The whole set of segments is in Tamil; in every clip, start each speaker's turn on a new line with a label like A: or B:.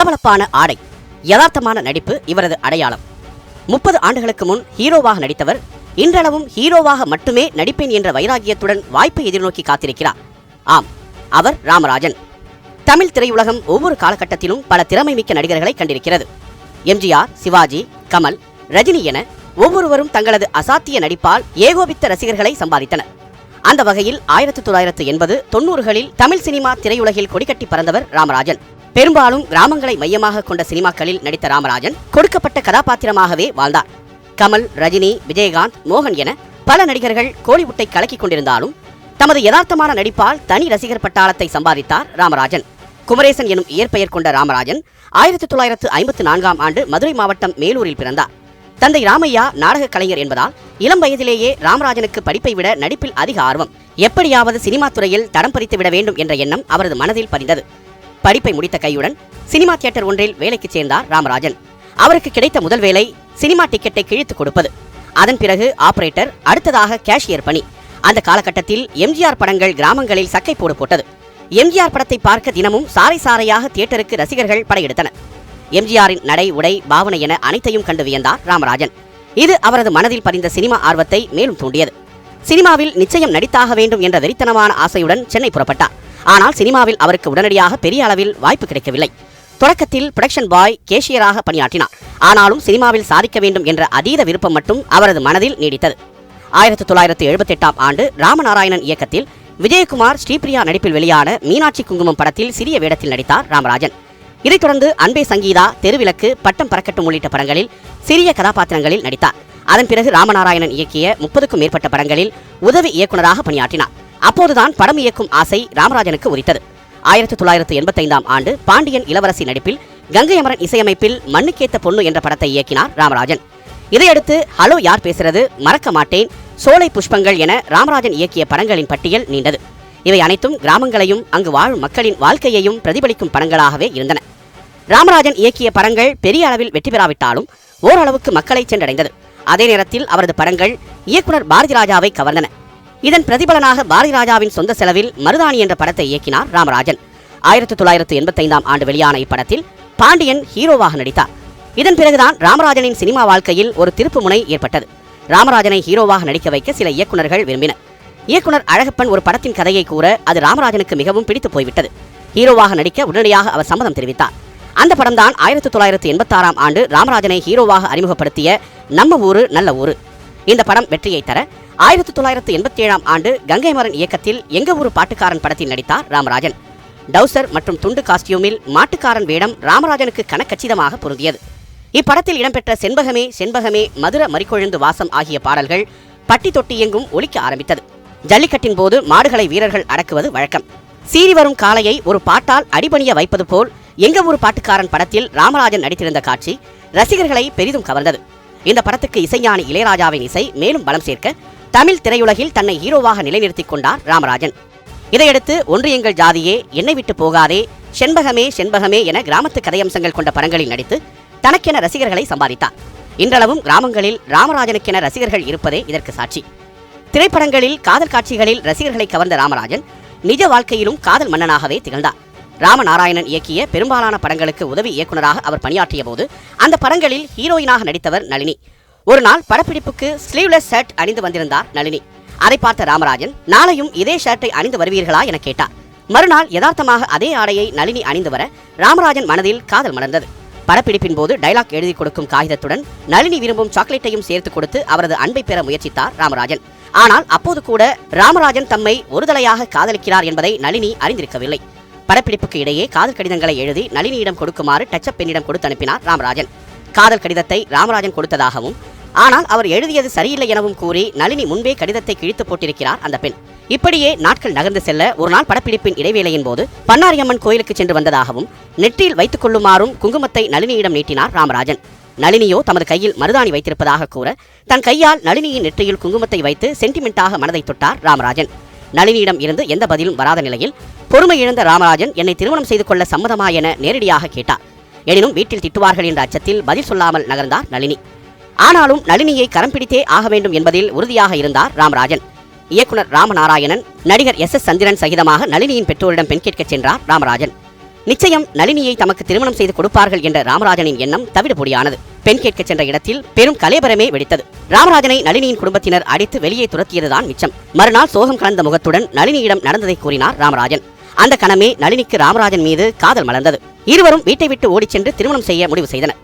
A: பளபளப்பான ஆடை யதார்த்தமான நடிப்பு இவரது அடையாளம். முப்பது ஆண்டுகளுக்கு முன் ஹீரோவாக நடித்தவர் இன்றளவும் ஹீரோவாக மட்டுமே நடிப்பேன் என்ற வைராகியத்துடன் வாய்ப்பை எதிர்நோக்கி காத்திருக்கிறார். ஆம் அவர் ராமராஜன். தமிழ் திரையுலகம் ஒவ்வொரு காலகட்டத்திலும் பல திறமை மிக்க நடிகர்களை கண்டிருக்கிறது. எம்ஜிஆர் சிவாஜி கமல் ரஜினி என ஒவ்வொருவரும் தங்களது அசாத்திய நடிப்பால் ஏகோபித்த ரசிகர்களை சம்பாதித்தனர். அந்த வகையில் ஆயிரத்தி தொள்ளாயிரத்து எண்பது தொண்ணூறுகளில் தமிழ் சினிமா திரையுலகில் கொடிக்கட்டி பறந்தவர் ராமராஜன். பெரும்பாலும் கிராமங்களை மையமாக கொண்ட சினிமாக்களில் நடித்த ராமராஜன் கொடுக்கப்பட்ட கதாபாத்திரமாகவே வாழ்ந்தார். கமல் ரஜினி விஜயகாந்த் மோகன் என பல நடிகர்கள் கோலிவுட்டை கலக்கிக் கொண்டிருந்தாலும் தமது யதார்த்தமான நடிப்பால் தனி ரசிகர் பட்டாளத்தை சம்பாதித்தார் ராமராஜன். குமரேசன் எனும் இயற்பெயர் கொண்ட ராமராஜன் ஆயிரத்தி தொள்ளாயிரத்து ஐம்பத்து நான்காம் ஆண்டு மதுரை மாவட்டம் மேலூரில் பிறந்தார். தந்தை ராமையா நாடகக் கலைஞர் என்பதால் இளம் வயதிலேயே ராமராஜனுக்கு படிப்பை விட நடிப்பில் அதிக ஆர்வம். எப்படியாவது சினிமா துறையில் தடம் பதித்து விட வேண்டும் என்ற எண்ணம் அவரது மனதில் பதிந்தது. படிப்பை முடித்த கையுடன் சினிமா தியேட்டர் ஒன்றில் வேலைக்கு சேர்ந்தார் ராமராஜன். அவருக்கு கிடைத்த முதல் வேலை சினிமா டிக்கெட்டை கிழித்து கொடுப்பது. அதன் பிறகு ஆபரேட்டர் அடுத்ததாக கேஷியர் பணி. அந்த காலகட்டத்தில் எம்ஜிஆர் படங்கள் கிராமங்களில் சக்கை போடு போட்டது. எம்ஜிஆர் படத்தை பார்க்க தினமும் சாறை சாறையாக தியேட்டருக்கு ரசிகர்கள் படையெடுத்தனர். எம்ஜிஆரின் நடை உடை பாவனை என அனைத்தையும் கண்டு வியந்தார் ராமராஜன். இது அவரது மனதில் பதிந்த சினிமா ஆர்வத்தை மேலும் தூண்டியது. சினிமாவில் நிச்சயம் நடித்தாக வேண்டும் என்ற வெறித்தனமான ஆசையுடன் சென்னை புறப்பட்டார். ஆனால் சினிமாவில் அவருக்கு உடனடியாக பெரிய அளவில் வாய்ப்பு கிடைக்கவில்லை. தொடக்கத்தில் புரொடக்ஷன் பாய் கேஷியராக பணியாற்றினார். ஆனாலும் சினிமாவில் சாதிக்க வேண்டும் என்ற அதீத விருப்பம் மட்டும் அவரது மனதில் நீடித்தது. ஆயிரத்தி தொள்ளாயிரத்தி எழுபத்தி எட்டாம் ஆண்டு ராமநாராயணன் இயக்கத்தில் விஜயகுமார் ஸ்ரீபிரியா நடிப்பில் வெளியான மீனாட்சி குங்குமம் படத்தில் சிறிய வேடத்தில் நடித்தார் ராமராஜன். இதைத் தொடர்ந்து அன்பே சங்கீதா தெருவிளக்கு பட்டம் பறக்கட்டும் உள்ளிட்ட படங்களில் சிறிய கதாபாத்திரங்களில் நடித்தார். அதன் பிறகு ராமநாராயணன் இயக்கிய முப்பதுக்கும் மேற்பட்ட படங்களில் உதவி இயக்குநராக பணியாற்றினார். அப்போதுதான் படம் இயக்கும் ஆசை ராமராஜனுக்கு உரித்தது. ஆயிரத்தி தொள்ளாயிரத்து எண்பத்தைந்தாம் ஆண்டு பாண்டியன் இளவரசி நடிப்பில் கங்கை அமரன் இசையமைப்பில் மண்ணுக்கேத்த பொண்ணு என்ற படத்தை இயக்கினார் ராமராஜன். இதையடுத்து ஹலோ யார் பேசுறது மறக்க மாட்டேன் சோலை புஷ்பங்கள் என ராமராஜன் இயக்கிய படங்களின் பட்டியல் நீண்டது. இவை அனைத்தும் கிராமங்களையும் அங்கு வாழும் மக்களின் வாழ்க்கையையும் பிரதிபலிக்கும் படங்களாகவே இருந்தன. ராமராஜன் இயக்கிய படங்கள் பெரிய அளவில் வெற்றி பெறாவிட்டாலும் ஓரளவுக்கு மக்களை சென்றடைந்தது. அதே நேரத்தில் அவரது படங்கள் இயக்குனர் பாரதி ராஜாவை கவர்ந்தன. இதன் பிரதிபலனாக பாரதி ராஜாவின் சொந்த செலவில் மருதாணி என்ற படத்தை இயக்கினார் ராமராஜன். ஆயிரத்தி தொள்ளாயிரத்து எண்பத்தைந்தாம் ஆண்டு வெளியான இப்படத்தில் பாண்டியன் ஹீரோவாக நடித்தார். இதன் பிறகுதான் ராமராஜனின் சினிமா வாழ்க்கையில் ஒரு திருப்பு முனை ஏற்பட்டது. ராமராஜனை ஹீரோவாக நடிக்க வைக்க சில இயக்குனர்கள் விரும்பினர். இயக்குனர் அழகப்பன் ஒரு படத்தின் கதையை கூற அது ராமராஜனுக்கு மிகவும் பிடித்து போய்விட்டது. ஹீரோவாக நடிக்க உடனடியாக அவர் சம்மதம் தெரிவித்தார். அந்த படம்தான் ஆயிரத்தி தொள்ளாயிரத்து எண்பத்தாறாம் ஆண்டு ராமராஜனை ஹீரோவாக அறிமுகப்படுத்திய நம்ம ஊரு நல்ல ஊரு. இந்த படம் வெற்றியை தர ஆயிரத்தி தொள்ளாயிரத்து எண்பத்தி ஏழாம் ஆண்டு கங்கை மரன் இயக்கத்தில் எங்க ஒரு பாட்டுக்காரன் படத்தில் நடித்தார் ராமராஜன். டவுசர் மற்றும் துண்டு காஸ்டியூமில் மாட்டுக்காரன் வேடம் ராமராஜனுக்கு கனக்கச்சிதமாக பொருந்தியது. இப்படத்தில் இடம்பெற்ற செண்பகமே செண்பகமே மதுர மறிக்கொழுந்து வாசம் ஆகிய பாடல்கள் பட்டி தொட்டி எங்கும் ஒலிக்க ஆரம்பித்தது. ஜல்லிக்கட்டின் போது மாடுகளை வீரர்கள் அடக்குவது வழக்கம். சீறி வரும் காளையை ஒரு பாட்டால் அடிபணிய வைப்பது போல் எங்க ஒரு பாட்டுக்காரன் படத்தில் ராமராஜன் நடித்திருந்த காட்சி ரசிகர்களை பெரிதும் கவர்ந்தது. இந்த படத்துக்கு இசைஞானி இளையராஜாவின் இசை மேலும் பலம் சேர்க்க தமிழ் திரையுலகில் தன்னை ஹீரோவாக நிலைநிறுத்திக் கொண்டார் ராமராஜன். இதையடுத்து ஒன்று எங்கள் ஜாதியே என்னை விட்டு போகாதே செண்பகமே செண்பகமே என கிராமத்து கதையம்சங்கள் கொண்ட படங்களில் நடித்து தனக்கென ரசிகர்களை சம்பாதித்தார். இன்றளவும் கிராமங்களில் ராமராஜனுக்கென ரசிகர்கள் இருப்பதே இதற்கு சாட்சி. திரைப்படங்களில் காதல் காட்சிகளில் ரசிகர்களை கவர்ந்த ராமராஜன் நிஜ வாழ்க்கையிலும் காதல் மன்னனாகவே திகழ்ந்தார். ராமநாராயணன் இயக்கிய பெரும்பாலான படங்களுக்கு உதவி இயக்குனராக அவர் பணியாற்றிய போது அந்த படங்களில் ஹீரோயினாக நடித்தவர் நளினி. ஒரு நாள் படப்பிடிப்புக்கு ஸ்லீவ்லெஸ் ஷர்ட் அணிந்து வந்திருந்தார் நளினி. அதை பார்த்த ராமராஜன் நாளையும் இதே ஷர்ட்டை அணிந்து வருவீர்களா? என கேட்டார். மறுநாள் யதார்த்தமாக அதே ஆடையை நளினி அணிந்து வர ராமராஜன் மனதில் காதல் மலர்ந்தது. படப்பிடிப்பின் போது டைலாக் எழுதி கொடுக்கும் காகிதத்துடன் நளினி விரும்பும் சாக்லேட்டையும் சேர்த்து கொடுத்து அவரது அன்பை பெற முயற்சித்தார் ராமராஜன். ஆனால் அப்போது கூட ராமராஜன் தம்மை ஒருதலையாக காதலிக்கிறார் என்பதை நளினி அறிந்திருக்கவில்லை. படப்பிடிப்புக்கு இடையே காதல் கடிதங்களை எழுதி நளினியிடம் கொடுக்குமாறு டச்சப் பெண்ணிடம் கொடுத்து அனுப்பினார் ராமராஜன். காதல் கடிதத்தை ராமராஜன் கொடுத்ததாகவும் ஆனால் அவர் எழுதியது சரியில்லை எனவும் கூறி நளினி முன்பே கடிதத்தை கிழித்து போட்டிருக்கிறார் அந்த பெண். இப்படியே நாட்கள் நகர்ந்து செல்ல ஒரு நாள் படப்பிடிப்பின் இடைவேளையின் போது பன்னாரியம்மன் கோயிலுக்கு சென்று வந்ததாகவும் நெற்றியில் வைத்துக் கொள்ளுமாறும் குங்குமத்தை நளினியிடம் நீட்டினார் ராமராஜன். நளினியோ தமது கையில் மருதாணி வைத்திருப்பதாக கூற தன் கையால் நளினியின் நெற்றியில் குங்குமத்தை வைத்து சென்டிமெண்டாக மனதை தொட்டார் ராமராஜன். நளினியிடம் இருந்து எந்த பதிலும் வராத நிலையில் பொறுமை இழந்த ராமராஜன் என்னை திருமணம் செய்து கொள்ள சம்மதமா என நேரடியாக கேட்டார். எனினும் வீட்டில் திட்டுவார்கள் என்ற அச்சத்தில் பதில் சொல்லாமல் நகர்ந்தார் நளினி. ஆனாலும் நளினியை கரம் பிடித்தே ஆக வேண்டும் என்பதில் உறுதியாக இருந்தார் ராமராஜன். இயக்குனர் ராமநாராயணன் நடிகர் எஸ் எஸ் சந்திரன் சகிதமாக நளினியின் பெற்றோரிடம் பெண் கேட்கச் சென்றார் ராமராஜன். நிச்சயம் நளினியை தமக்கு திருமணம் செய்து கொடுப்பார்கள் என்ற ராமராஜனின் எண்ணம் தவிடுபொடியானது பெண் கேட்கச் சென்ற இடத்தில் பெரும் கலேபரமே வெடித்தது. ராமராஜனை நளினியின் குடும்பத்தினர் அடித்து வெளியே துரத்தியதுதான் மிச்சம். மறுநாள் சோகம் கலந்த முகத்துடன் நளினியிடம் நடந்ததை கூறினார் ராமராஜன். அந்த கணமே நளினிக்கு ராமராஜன் மீது காதல் மலர்ந்தது. இருவரும் வீட்டை விட்டு ஓடிச் சென்று திருமணம் செய்ய முடிவு செய்தனர்.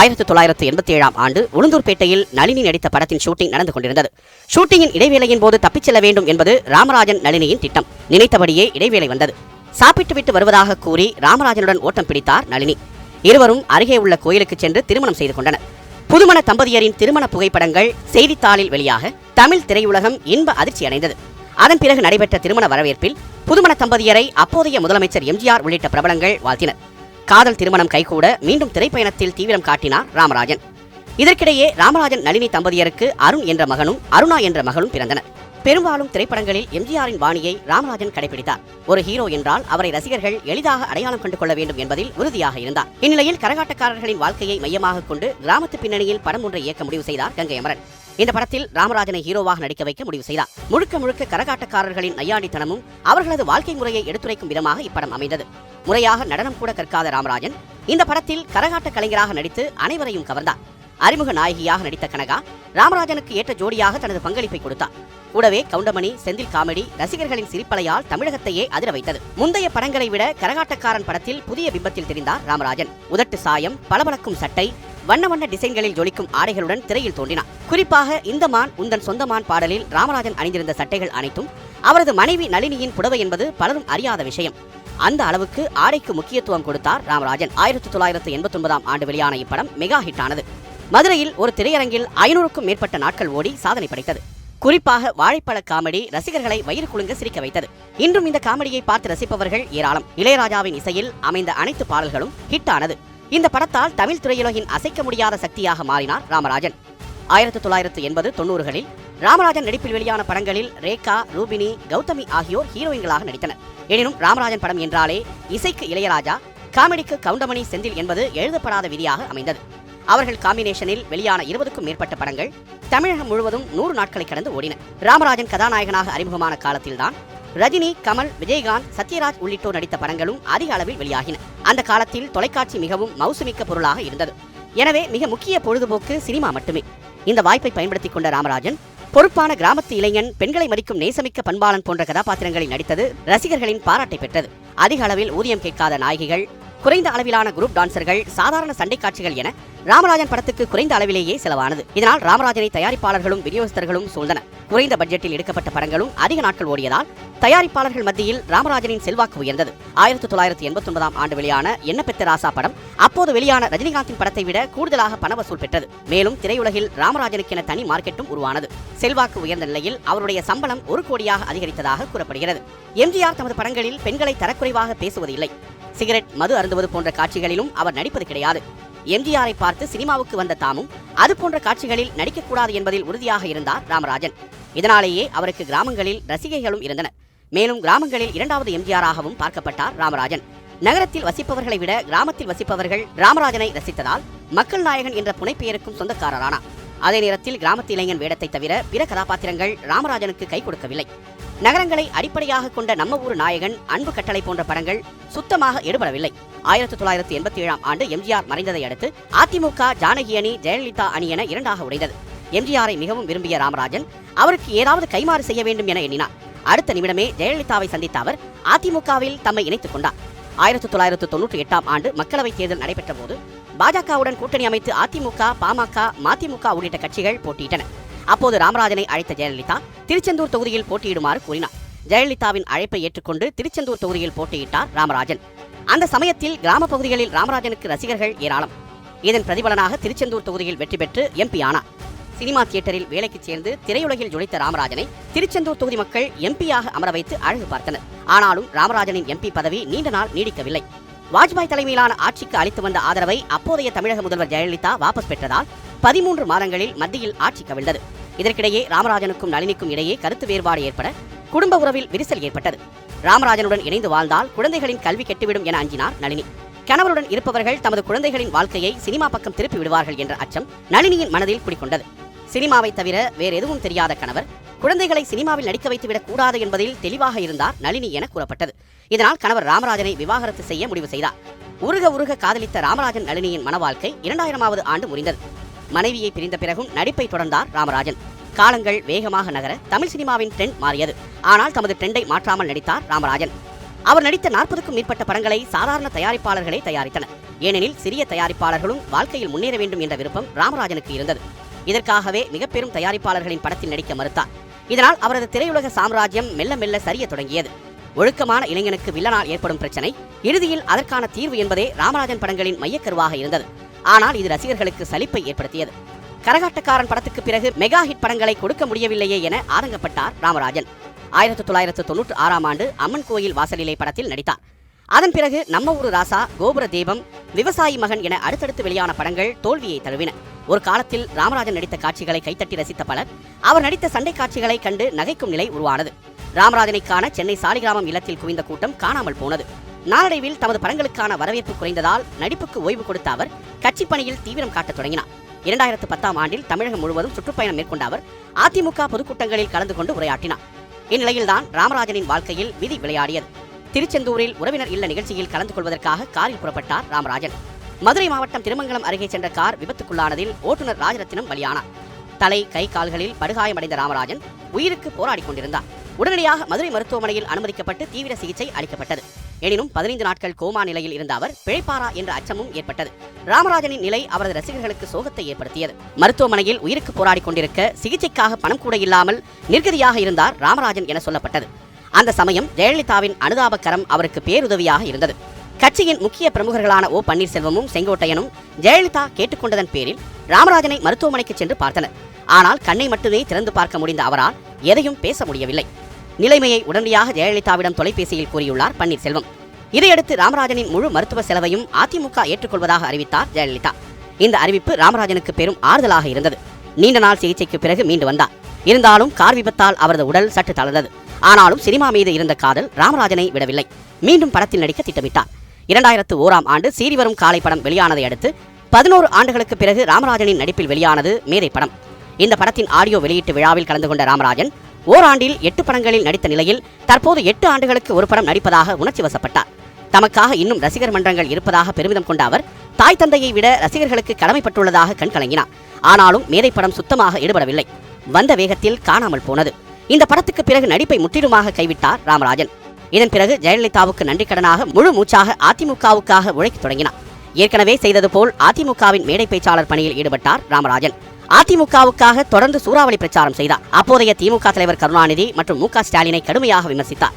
A: ஆயிரத்தி தொள்ளாயிரத்து எண்பத்தி ஏழாம் ஆண்டு உளுந்தூர்பேட்டையில் நளினி நடித்த படத்தின் ஷூட்டிங் நடந்து கொண்டிருந்தது. ஷூட்டிங்கின் இடைவேளையின் போது தப்பிச் செல்ல வேண்டும் என்பது ராமராஜன் நளினியின் திட்டம். நினைத்தபடியே இடைவேளை வந்தது. சாப்பிட்டுவிட்டு வருவதாக கூறி ராமராஜனுடன் ஓட்டம் பிடித்தார் நளினி. இருவரும் அருகே உள்ள கோயிலுக்கு சென்று திருமணம் செய்து கொண்டனர். புதுமண தம்பதியரின் திருமண புகைப்படங்கள் செய்தித்தாளில் வெளியாக தமிழ் திரையுலகம் இன்ப அதிர்ச்சி அடைந்தது. அதன் பிறகு நடைபெற்ற திருமண வரவேற்பில் புதுமண தம்பதியரை அப்போதைய முதலமைச்சர் எம்ஜிஆர் உள்ளிட்ட பிரபலங்கள் வாழ்த்தினர். காதல் திருமணம் கைகூட மீண்டும் திரைப்பயணத்தில் தீவிரம் காட்டினார் ராமராஜன். இதற்கிடையே ராமராஜன் நளினி தம்பதியருக்கு அருண் என்ற மகனும் அருணா என்ற மகளும் பிறந்தனர். பெரும்பாலும் திரைப்படங்களில் எம்ஜிஆரின் வாணியை ராமராஜன் கடைபிடித்தார். ஒரு ஹீரோ என்றால் அவரை ரசிகர்கள் எளிதாக அடையாளம் கண்டு கொள்ள வேண்டும் என்பதில் உறுதியாக இருந்தார். இந்நிலையில் கரகாட்டக்காரர்களின் வாழ்க்கையை மையமாக கொண்டு கிராமத்து பின்னணியில் படம் ஒன்றை இயக்க முடிவு செய்தார் கங்கை அமரன். இந்த படத்தில் ராமராஜனை ஹீரோவாக நடிக்க வைக்க முடிவு செய்தார். முழுக்க முழுக்க கரகாட்டக்காரர்களின் நையாண்டித்தனமும் அவர்களது வாழ்க்கை முறையை எடுத்துரைக்கும் விதமாக இப்படம் அமைந்தது. முறையாக நடனம் கூட கற்காத ராமராஜன் இந்த படத்தில் கரகாட்ட கலைஞராக நடித்து அனைவரையும் கவர்ந்தார். அறிமுக நாயகியாக நடித்த கனகா ராமராஜனுக்கு ஏற்ற ஜோடியாக தனது பங்களிப்பை கொடுத்தார். கூடவே கவுண்டமணி செந்தில் காமெடி ரசிகர்களின் சிரிப்பலையால் தமிழகத்தையே அதிர வைத்தது. முந்தைய படங்களை விட கரகாட்டக்காரன் படத்தில் புதிய பிம்பத்தில் தெரிந்தார் ராமராஜன். உதட்டு சாயம் பளபளக்கும் சட்டை வண்ண வண்ண டிசைன்களில் ஜொலிக்கும் ஆடைகளுடன் திரையில் தோன்றினார். குறிப்பாக இந்த மான் உந்தன் சொந்த மான் பாடலில் ராமராஜன் அணிந்திருந்த சட்டைகள் அனைத்தும் அவரது மனைவி நளினியின் புடவை என்பது பலரும் அறியாத விஷயம். அந்த அளவுக்கு ஆடைக்கு முக்கியத்துவம் கொடுத்தார் ராமராஜன். ஆயிரத்தி தொள்ளாயிரத்து எண்பத்தி ஒன்பதாம் ஆண்டு வெளியான இப்படம் மெகா ஹிட் ஆனது மதுரையில் ஒரு திரையரங்கில் ஐநூறுக்கும் மேற்பட்ட நாட்கள் ஓடி சாதனை படைத்தது. குறிப்பாக வாழைப்பழ காமெடி ரசிகர்களை வயிறு குலுங்க சிரிக்க வைத்தது. இன்றும் இந்த காமெடியை பார்த்து ரசிப்பவர்கள் ஏராளம். இளையராஜாவின் இசையில் அமைந்த அனைத்து பாடல்களும் ஹிட் ஆனது இந்த படத்தால் தமிழ் திரையுலகின் அசைக்க முடியாத சக்தியாக மாறினார் ராமராஜன். ஆயிரத்தி தொள்ளாயிரத்து எண்பது தொண்ணூறுகளில் ராமராஜன் நடிப்பில் வெளியான படங்களில் ரேகா ரூபினி கௌதமி ஆகியோர் ஹீரோயின்களாக நடித்தனர். எனினும் ராமராஜன் படம் என்றாலே இசைக்கு இளையராஜா காமெடிக்கு கவுண்டமணி செந்தில் என்பது எழுதப்படாத விதியாக அமைந்தது. அவர்கள் காம்பினேஷனில் வெளியான இருபதுக்கும் மேற்பட்ட படங்கள் தமிழகம் முழுவதும் நூறு நாட்களை கடந்து ஓடின. ராமராஜன் கதாநாயகனாக அறிமுகமான காலத்தில்தான் ரஜினி கமல் விஜயகாந்த் சத்யராஜ் உள்ளிட்டோர் நடித்த படங்களும் அதிக அளவில் வெளியாகின. அந்த காலத்தில் தொலைக்காட்சி மிகவும் மவுசுமிக்க பொருளாக இருந்தது. எனவே மிக முக்கிய பொழுதுபோக்கு சினிமா மட்டுமே. இந்த வாய்ப்பை பயன்படுத்திக் கொண்ட ராமராஜன் பொறுப்பான கிராமத்து இளைஞன் பெண்களை மதிக்கும் நேசமிக்க பண்பாளன் போன்ற கதாபாத்திரங்களில் நடித்தது ரசிகர்களின் பாராட்டை பெற்றது. அதிக அளவில் ஊதியம் கேட்காத நாயகிகள் குறைந்த அளவிலான குரூப் டான்சர்கள் சாதாரண சண்டை காட்சிகள் என ராமராஜன் படத்துக்கு குறைந்த அளவிலேயே செலவானது. இதனால் ராமராஜனை தயாரிப்பாளர்களும் விநியோகஸ்தர்களும் சூழ்ந்தன குறைந்த பட்ஜெட்டில் எடுக்கப்பட்ட படங்களும் அதிக நாட்கள் ஓடியதால் தயாரிப்பாளர்கள் மத்தியில் ராமராஜனின் செல்வாக்கு உயர்ந்தது. ஆயிரத்தி தொள்ளாயிரத்தி எண்பத்தி ஒன்பதாம் ஆண்டு வெளியான என்ன பெத்த ராசா படம் அப்போது வெளியான ரஜினிகாந்தின் படத்தை விட கூடுதலாக பண வசூல் பெற்றது. மேலும் திரையுலகில் ராமராஜனுக்கென தனி மார்க்கெட்டும் உருவானது. செல்வாக்கு உயர்ந்த நிலையில் அவருடைய சம்பளம் ஒரு கோடியாக அதிகரித்ததாக கூறப்படுகிறது. எம்ஜிஆர் தமது படங்களில் பெண்களை தரக்குறைவாக பேசுவதில்லை. சிகரெட் மது அருந்துவது போன்ற காட்சிகளிலும் அவர் நடிப்பது கிடையாது. எம்ஜிஆரை பார்த்து சினிமாவுக்கு வந்த தாமும் அது போன்ற காட்சிகளில் நடிக்கக்கூடாது என்பதில் உறுதியாக இருந்தார் ராமராஜன். இதனாலேயே அவருக்கு கிராமங்களில் ரசிகைகளும் இருந்தனர். மேலும் கிராமங்களில் இரண்டாவது எம்ஜிஆராகவும் பார்க்கப்பட்டார் ராமராஜன். நகரத்தில் வசிப்பவர்களை விட கிராமத்தில் வசிப்பவர்கள் ராமராஜனை ரசித்ததால் மக்கள் நாயகன் என்ற புனைப்பெயருக்கும் சொந்தக்காரரானார். அதே நேரத்தில் கிராமத்து இளைஞன் வேடத்தை தவிர பிற கதாபாத்திரங்கள் ராமராஜனுக்கு கை கொடுக்கவில்லை. நகரங்களை அடிப்படையாக கொண்ட நம்ம ஊர் நாயகன் அன்பு கட்டளை போன்ற படங்கள் சுத்தமாக எடுபடவில்லை. ஆயிரத்தி தொள்ளாயிரத்தி எண்பத்தி ஏழாம் ஆண்டு எம்ஜிஆர் மறைந்ததை அடுத்து அதிமுக ஜானகி அணி ஜெயலலிதா அணி என இரண்டாக உடைந்தது. எம்ஜிஆரை மிகவும் விரும்பிய ராமராஜன் அவருக்கு ஏதாவது கைமாறு செய்ய வேண்டும் என எண்ணினார். அடுத்த நிமிடமே ஜெயலலிதாவை சந்தித்த அவர் அதிமுகவில் தம்மை இணைத்துக் கொண்டார். ஆயிரத்தி தொள்ளாயிரத்து தொன்னூற்றி எட்டாம் ஆண்டு மக்களவைத் தேர்தல் நடைபெற்ற போது பாஜகவுடன் கூட்டணி அமைத்து அதிமுக பாமக மதிமுக உள்ளிட்ட கட்சிகள் போட்டியிட்டன. அப்போது ராமராஜனை அழைத்த ஜெயலலிதா திருச்செந்தூர் தொகுதியில் போட்டியிடுமாறு கூறினார். ஜெயலலிதாவின் அழைப்பை ஏற்றுக்கொண்டு திருச்செந்தூர் தொகுதியில் போட்டியிட்டார் ராமராஜன். அந்த சமயத்தில் கிராம பகுதிகளில் ராமராஜனுக்கு ரசிகர்கள் ஏராளம். இதன் பிரதிபலனாக திருச்செந்தூர் தொகுதியில் வெற்றி பெற்று எம்பி ஆனார். சினிமா தியேட்டரில் வேலைக்கு சேர்ந்து திரையுலகில் ஜொலித்த ராமராஜனை திருச்செந்தூர் தொகுதி மக்கள் எம்பியாக அமர வைத்து அழகு பார்த்தனர். ஆனாலும் ராமராஜனின் எம்பி பதவி நீண்ட நாள் நீடிக்கவில்லை. வாஜ்பாய் தலைமையிலான ஆட்சிக்கு அளித்து வந்த ஆதரவை அப்போதைய தமிழக முதல்வர் ஜெயலலிதா வாபஸ் பெற்றதால் பதிமூன்று மாதங்களில் மத்தியில் ஆட்சி கவிழ்ந்தது. இதற்கிடையே ராமராஜனுக்கும் நளினிக்கும் இடையே கருத்து வேறுபாடு ஏற்பட குடும்ப உறவில் விரிசல் ஏற்பட்டது. ராமராஜனுடன் இணைந்து வாழ்ந்தால் குழந்தைகளின் கல்வி கெட்டுவிடும் என அஞ்சினார் நளினி. கணவருடன் இருப்பவர்கள் தமது குழந்தைகளின் வாழ்க்கையை சினிமா பக்கம் திருப்பி விடுவார்கள் என்ற அச்சம் நளினியின் மனதில் குடிக்கொண்டது சினிமாவை தவிர வேறு எதுவும் தெரியாத கணவர் குழந்தைகளை சினிமாவில் நடிக்க வைத்துவிடக் கூடாது என்பதில் தெளிவாக இருந்தார் நளினி என கூறப்பட்டது. இதனால் கணவர் ராமராஜனை விவாகரத்து செய்ய முடிவு செய்தார். உருக உருக காதலித்த ராமராஜன் நளினியின் மனவாழ்க்கை இரண்டாயிரமாவது ஆண்டு முறிந்தது. மனைவியை பிரிந்த பிறகும் நடிப்பை தொடர்ந்தார் ராமராஜன். காலங்கள் வேகமாக நகர தமிழ் சினிமாவின் ட்ரெண்ட் மாறியது. ஆனால் தமது ட்ரெண்டை மாற்றாமல் நடித்தார் ராமராஜன். அவர் நடித்த நாற்பதுக்கும் மேற்பட்ட படங்களை சாதாரண தயாரிப்பாளர்களே தயாரித்தனர். ஏனெனில் சிறிய தயாரிப்பாளர்களும் வாழ்க்கையில் முன்னேற வேண்டும் என்ற விருப்பம் ராமராஜனுக்கு இருந்தது. இதற்காகவே மிக பெரும் தயாரிப்பாளர்களின் படத்தில் நடிக்க மறுத்தார். இதனால் அவரது திரையுலக சாம்ராஜ்யம் மெல்ல மெல்ல சரிய தொடங்கியது. ஒழுக்கமான இளைஞனுக்கு வில்லனால் ஏற்படும் பிரச்சனை இறுதியில் அதற்கான தீர்வு என்பதே ராமராஜன் படங்களின் மையக்கருவாக இருந்தது. ஆனால் இது ரசிகர்களுக்கு சலிப்பை ஏற்படுத்தியது. கரகாட்டக்காரன் படத்துக்கு பிறகு மெகா ஹிட் படங்களை கொடுக்க முடியவில்லையே என ஆதங்கப்பட்டார் ராமராஜன். ஆயிரத்தி தொள்ளாயிரத்து தொன்னூற்றி ஆறாம் ஆண்டு அம்மன் கோயில் வாசலிலே படத்தில் நடித்தார். அதன் பிறகு நம்ம ஊரு ராசா கோபுர தீபம் விவசாயி மகன் என அடுத்தடுத்து வெளியான படங்கள் தோல்வியை தழுவின. ஒரு காலத்தில் ராமராஜன் நடித்த காட்சிகளை கைத்தட்டி ரசித்த பலர் அவர் நடித்த சண்டை காட்சிகளை கண்டு நகைக்கும் நிலை உருவானது. ராமராஜனை காண சென்னை சாலிகிராமம் இல்லத்தில் குவிந்த கூட்டம் காணாமல் போனது. நாளடைவில் தமது படங்களுக்கான வரவேற்பு குறைந்ததால் நடிப்புக்கு ஓய்வு கொடுத்த அவர் கட்சிப் பணியில் தீவிரம் காட்டத் தொடங்கினார். இரண்டாயிரத்து பத்தாம் ஆண்டில் தமிழகம் முழுவதும் சுற்றுப்பயணம் மேற்கொண்ட அவர் அதிமுக பொதுக்கூட்டங்களில் கலந்து கொண்டு உரையாற்றினார். இந்நிலையில்தான் ராமராஜனின் வாழ்க்கையில் விதி விளையாடியது. திருச்செந்தூரில் உறவினர் இல்ல நிகழ்ச்சியில் கலந்து கொள்வதற்காக காரில் புறப்பட்டார் ராமராஜன். மதுரை மாவட்டம் திருமங்கலம் அருகே சென்ற கார் விபத்துக்குள்ளானதில் ஓட்டுநர் ராஜரத்தினம் பலியானார். தலை கை கால்களில் படுகாயமடைந்த ராமராஜன் உயிருக்கு போராடி கொண்டிருந்தார். உடனடியாக மதுரை மருத்துவமனையில் அனுமதிக்கப்பட்டு தீவிர சிகிச்சை அளிக்கப்பட்டது. எனினும் பதினைந்து நாட்கள் கோமா நிலையில் இருந்த அவர் பிழைப்பாரா என்ற அச்சமும் ஏற்பட்டது. ராமராஜனின் நிலை அவரது ரசிகர்களுக்கு சோகத்தை ஏற்படுத்தியது. மருத்துவமனையில் உயிருக்கு போராடிக் கொண்டிருக்க சிகிச்சைக்காக பணம் கூட இல்லாமல் நிர்கதியாக இருந்தார் ராமராஜன் என சொல்லப்பட்டது. அந்த சமயம் ஜெயலலிதாவின் அனுதாபக்கரம் அவருக்கு பேருதவியாக இருந்தது. கட்சியின் முக்கிய பிரமுகர்களான ஓ. பன்னீர்செல்வமும் செங்கோட்டையனும் ஜெயலலிதா கேட்டுக்கொண்டதன் பேரில் ராமராஜனை மருத்துவமனைக்கு சென்று பார்த்தனர். ஆனால் கண்ணை மட்டுமே திறந்து பார்க்க முடிந்த அவரால் எதையும் பேச முடியவில்லை. நிலைமையை உடனடியாக ஜெயலலிதாவிடம் தொலைபேசியில் கூறியுள்ளார் பன்னீர்செல்வம். இதையடுத்து ராமராஜனின் முழு மருத்துவ செலவையும் அதிமுக ஏற்றுக்கொள்வதாக அறிவித்தார் ஜெயலலிதா. இந்த அறிவிப்பு ராமராஜனுக்கு பெரும் ஆறுதலாக இருந்தது. நீண்ட நாள் சிகிச்சைக்கு பிறகு மீண்டு வந்தார். இருந்தாலும் கார் விபத்தால் அவரது உடல் சற்று தளர்ந்தது. ஆனாலும் சினிமா மீது இருந்த காதல் ராமராஜனை விடவில்லை. மீண்டும் படத்தில் நடிக்க திட்டமிட்டார். இரண்டாயிரத்து ஓராம் ஆண்டு சீரிவரும் காலை படம் வெளியானதை அடுத்து பதினோரு ஆண்டுகளுக்கு பிறகு ராமராஜனின் நடிப்பில் வெளியானது மேதை படம். இந்த படத்தின் ஆடியோ வெளியீட்டு விழாவில் கலந்து கொண்ட ராமராஜன் ஓராண்டில் எட்டு படங்களில் நடித்த நிலையில் தற்போது எட்டு ஆண்டுகளுக்கு ஒரு படம் நடிப்பதாக உணர்ச்சி வசப்பட்டார். தமக்காக இன்னும் ரசிகர் மன்றங்கள் இருப்பதாக பெருமிதம் கொண்ட அவர் தாய் தந்தையை விட ரசிகர்களுக்கு கடமைப்பட்டுள்ளதாக கண்கலங்கினார் ஆனாலும் மேதை படம் சுத்தமாக ஈடுபடவில்லை வந்த வேகத்தில் காணாமல் போனது. இந்த படத்துக்கு பிறகு நடிப்பை முற்றிலுமாக கைவிட்டார் ராமராஜன். இதன் பிறகு ஜெயலலிதாவுக்கு நன்றிக்கடனாக முழு மூச்சாக அதிமுகவுக்காக உழைக்கத் தொடங்கினார். ஏற்கனவே செய்தது போல் அதிமுகவின் மேடை பேச்சாளர் பணியில் ஈடுபட்டார் ராமராஜன். அதிமுகவுக்காக தொடர்ந்து சூறாவளி பிரச்சாரம் செய்தார். அப்போதைய திமுக தலைவர் கருணாநிதி மற்றும் மு ஸ்டாலினை கடுமையாக விமர்சித்தார்.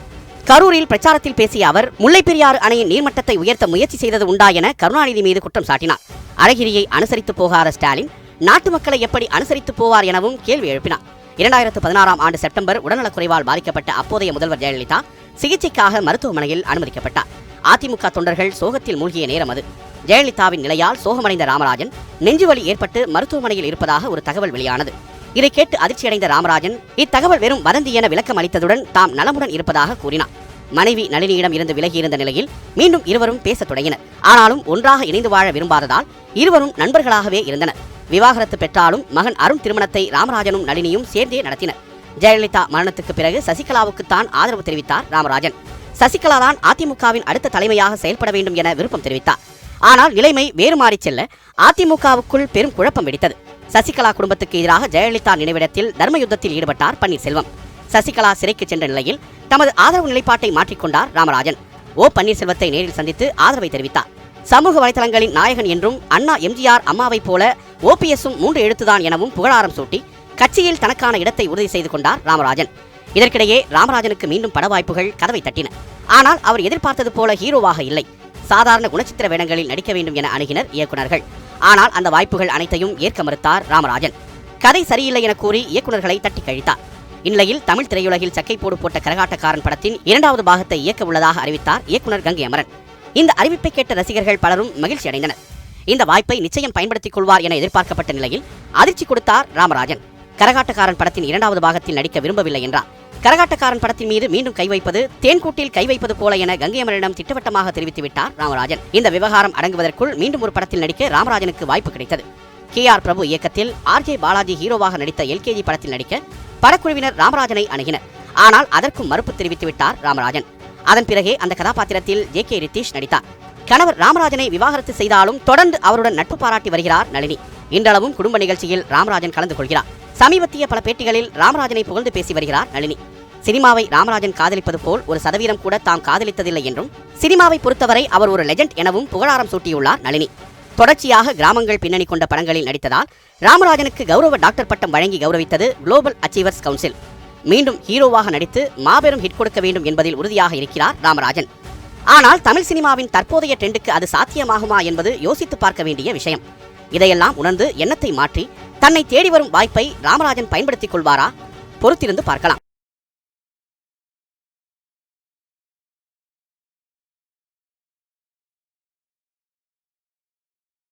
A: கரூரில் பிரச்சாரத்தில் பேசிய அவர் முல்லைப்பெரியாறு அணையின் நீர்மட்டத்தை உயர்த்த முயற்சி செய்தது உண்டா என கருணாநிதி மீது குற்றம் சாட்டினார். அழகிரியை அனுசரித்து போகாத ஸ்டாலின் நாட்டு மக்களை எப்படி அனுசரித்து போவார் எனவும் கேள்வி எழுப்பினார். இரண்டாயிரத்து பதினாறாம் ஆண்டு செப்டம்பர் உடல்நலக்குறைவால் பாதிக்கப்பட்ட அப்போதைய முதல்வர் ஜெயலலிதா சிகிச்சைக்காக மருத்துவமனையில் அனுமதிக்கப்பட்டார். அதிமுக தொண்டர்கள் சோகத்தில் மூழ்கிய நேரம் அது. ஜெயலலிதாவின் நிலையால் சோகமடைந்த ராமராஜன் நெஞ்சுவலி ஏற்பட்டு மருத்துவமனையில் இருப்பதாக ஒரு தகவல் வெளியானது. இதை கேட்டு அதிர்ச்சியடைந்த ராமராஜன் இத்தகவல் வெறும் வதந்தி என விளக்கம் அளித்ததுடன் தாம் நலமுடன் இருப்பதாக கூறினார். மனைவி நளினியிடம் இருந்து விலகியிருந்த நிலையில் மீண்டும் இருவரும் பேசத் தொடங்கினர். ஆனாலும் ஒன்றாக இணைந்து வாழ விரும்பாததால் இருவரும் நண்பர்களாகவே இருந்தனர். விவாகரத்து பெற்றாலும் மகன் அருண் திருமணத்தை ராமராஜனும் நளினியும் சேர்ந்தே நடத்தினர். ஜெயலலிதா மரணத்துக்கு பிறகு சசிகலாவுக்கு தான் ஆதரவு தெரிவித்தார் ராமராஜன். சசிகலா தான் அதிமுகவின் அடுத்த தலைமையாக செயல்பட வேண்டும் என விருப்பம் தெரிவித்தார். ஆனால் நிலைமை வேறு மாறிச் செல்ல அதிமுகவுக்குள் பெரும் குழப்பம் வெடித்தது. சசிகலா குடும்பத்துக்கு எதிராக ஜெயலலிதா நினைவிடத்தில் தர்ம யுத்தத்தில் ஈடுபட்டார் பன்னீர்செல்வம். சசிகலா சிறைக்கு சென்ற நிலையில் தமது ஆதரவு நிலைப்பாட்டை மாற்றிக்கொண்டார் ராமராஜன். ஓ பன்னீர்செல்வத்தை நேரில் சந்தித்து ஆதரவை தெரிவித்தார். சமூக வலைதளங்களின் நாயகன் என்றும் அண்ணா எம்ஜிஆர் அம்மாவைப் போல ஓபிஎஸும் மூன்று எழுத்துதான் எனவும் புகழாரம் சூட்டி கட்சியில் தனக்கான இடத்தை உறுதி செய்து கொண்டார் ராமராஜன். இதற்கிடையே ராமராஜனுக்கு மீண்டும் பட வாய்ப்புகள் கதவை தட்டின. ஆனால் அவர் எதிர்பார்த்தது போல ஹீரோவாக இல்லை. சாதாரண குணச்சித்திர வேடங்களில் நடிக்க வேண்டும் என அணுகினர் இயக்குனர்கள் ஆனால் அந்த வாய்ப்புகள் அனைத்தையும் ஏற்க மறுத்தார் ராமராஜன். கதை சரியில்லை என கூறி இயக்குனர்களை தட்டி கழித்தார். இந்நிலையில் தமிழ் திரையுலகில் சக்கை போடு போட்ட கரகாட்டக்காரன் படத்தின் இரண்டாவது பாகத்தை இயக்க உள்ளதாக அறிவித்தார் இயக்குனர் கங்கை அமரன் இந்த அறிவிப்பை கேட்ட ரசிகர்கள் பலரும் மகிழ்ச்சி அடைந்தனர். இந்த வாய்ப்பை நிச்சயம் பயன்படுத்திக் கொள்வார் என எதிர்பார்க்கப்பட்ட நிலையில் அதிர்ச்சி கொடுத்தார் ராமராஜன். கரகாட்டக்காரன் படத்தின் இரண்டாவது பாகத்தில் நடிக்க விரும்பவில்லை என்றார். கரகாட்டக்காரன் படத்தின் மீது மீண்டும் கை வைப்பது தேன்கூட்டில் கை வைப்பது போல என கங்கையமரனிடம் திட்டவட்டமாக தெரிவித்துவிட்டார் ராமராஜன். இந்த விவகாரம் அடங்குவதற்குள் மீண்டும் ஒரு படத்தில் நடிக்க ராமராஜனுக்கு வாய்ப்பு கிடைத்தது. கே ஆர் பிரபு இயக்கத்தில் ஆர் ஜே பாலாஜி ஹீரோவாக நடித்த எல்கேஜி படத்தில் நடிக்க படக்குழுவினர் ராமராஜனை அணுகினர். ஆனால் அதற்கும் மறுப்பு தெரிவித்துவிட்டார் ராமராஜன். அதன் பிறகே அந்த கதாபாத்திரத்தில் ஜே கே ரித்தீஷ் நடித்தார். கணவர் ராமராஜனை விவாகரத்து செய்தாலும் தொடர்ந்து அவருடன் நட்பு பாராட்டி வருகிறார் நளினி. இன்றளவும் குடும்ப நிகழ்ச்சியில் ராமராஜன் கலந்து கொள்கிறார். சமீபத்திய பல பேட்டிகளில் ராமராஜனை புகழ்ந்து பேசி வருகிறார் நளினி. சினிமாவை ராமராஜன் காதலிப்பது போல் ஒரு சதவீதம் கூட தாம் காதலித்ததில்லை என்றும் சினிமாவை பொறுத்தவரை அவர் ஒரு லெஜண்ட் எனவும் புகழாரம் சூட்டியுள்ளார் நளினி. தொடர்ச்சியாக கிராமங்கள் பின்னணி கொண்ட படங்களில் நடித்ததால் ராமராஜனுக்கு கௌரவ டாக்டர் பட்டம் வழங்கி கௌரவித்தது குளோபல் அச்சீவர்ஸ் கவுன்சில் மீண்டும் ஹீரோவாக நடித்து மாபெரும் ஹிட் கொடுக்க வேண்டும் என்பதில் உறுதியாக இருக்கிறார் ராமராஜன். ஆனால் தமிழ் சினிமாவின் தற்போதைய ட்ரெண்டுக்கு அது சாத்தியமாகுமா என்பது யோசித்து பார்க்க வேண்டிய விஷயம். இதையெல்லாம் உணர்ந்து எண்ணத்தை மாற்றி தன்னை தேடி வரும் வாய்ப்பை ராமராஜன் பயன்படுத்திக் கொள்வாரா? பொறுத்திருந்து பார்க்கலாம்.